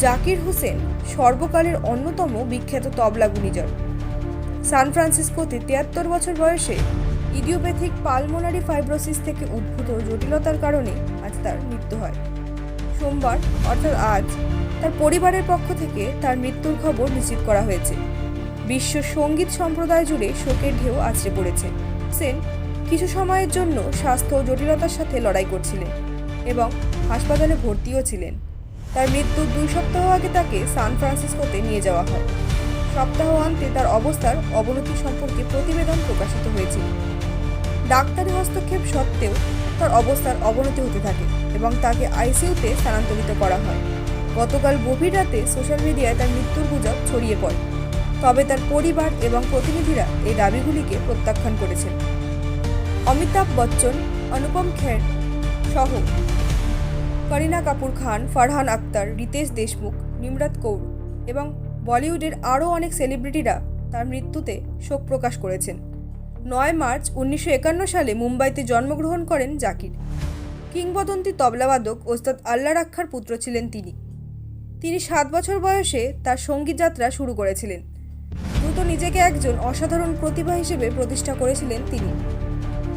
জাকির হোসেন সর্বকালের অন্যতম বিখ্যাত তবলা গুণিজন। সান ফ্রান্সিসকোতে তিয়াত্তর বছর বয়সে ইডিওপ্যাথিক পালমোনারি ফাইব্রোসিস থেকে উদ্ভূত জটিলতার কারণে আজ তার মৃত্যু হয়। সোমবার, অর্থাৎ আজ, তার পরিবারের পক্ষ থেকে তার মৃত্যুর খবর নিশ্চিত করা হয়েছে। বিশ্ব সংগীত সম্প্রদায় জুড়ে শোকের ঢেউ আছড়ে পড়েছে। সেন কিছু সময়ের জন্য স্বাস্থ্য জটিলতার সাথে লড়াই করছিলেন এবং হাসপাতালে ভর্তিও ছিলেন। তার মৃত্যুর দুই সপ্তাহ আগে তাকে সান ফ্রান্সিসকোতে নিয়ে যাওয়া হয়। সপ্তাহ অন্তে তার অবস্থার অবনতি সম্পর্কে প্রতিবেদন প্রকাশিত হয়েছিল ডাক্তারি হস্তক্ষেপ সত্ত্বেও তার অবস্থার অবনতি হতে থাকে এবং তাকে আইসিইউতে স্থানান্তরিত করা হয়। গতকাল গভীর রাতে সোশ্যাল মিডিয়ায় তার মৃত্যুর গুজব ছড়িয়ে পড়ে। তবে তার পরিবার এবং প্রতিনিধিরা এই দাবিগুলিকে প্রত্যাখ্যান করেছেন। অমিতাভ বচ্চন, অনুপম খের সহ করিনা কাপুর খান, ফারহান আক্তার, রিতেশ দেশমুখ, নিমরাত কৌর এবং বলিউডের আরও অনেক সেলিব্রিটিরা তার মৃত্যুতে শোক প্রকাশ করেছেন। নয় মার্চ উনিশশো একান্ন সালে মুম্বাইতে জন্মগ্রহণ করেন জাকির। কিংবদন্তি তবলাবাদক ওস্তাদ আল্লাহ রাক্ষার পুত্র ছিলেন তিনি। তিনি সাত বছর বয়সে তার সংগীত যাত্রা শুরু করেছিলেন। দ্রুত নিজেকে একজন অসাধারণ প্রতিভা হিসেবে প্রতিষ্ঠা করেছিলেন তিনি।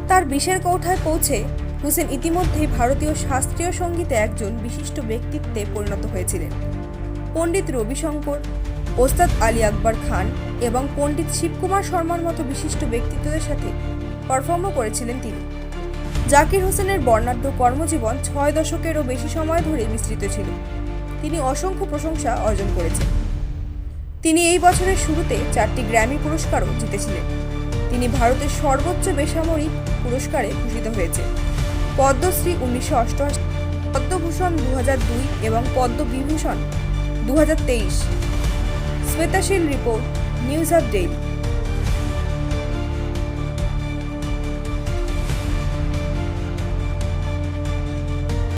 তার বিশের কৌঠায় পৌঁছে হুসেন ইতিমধ্যেই ভারতীয় শাস্ত্রীয় সঙ্গীতে একজন বিশিষ্ট ব্যক্তিত্বে পরিণত হয়েছিলেন। পণ্ডিত রবিশঙ্কর, ওস্তাদ আলী আকবর খান এবং পণ্ডিত শিবকুমার শর্মার মতো বিশিষ্ট ব্যক্তিত্বদের সাথে পারফর্মও করেছিলেন তিনি। জাকির হোসেনের বর্ণাঢ্য কর্মজীবন ছয় দশকেরও বেশি সময় ধরে বিস্তৃত ছিল। তিনি অসংখ্য প্রশংসা অর্জন করেছেন। তিনি এই বছরের শুরুতে চারটি গ্র্যামি পুরস্কারও জিতেছিলেন। তিনি ভারতের সর্বোচ্চ বেসামরিক পুরস্কারে ভূষিত হয়েছে পদ্মশ্রী উনিশশো অষ্টআশি, পদ্মভূষণ দু দুই এবং পদ্মবিভূষণ দু হাজার তেইশ। Shwetashil report, news daily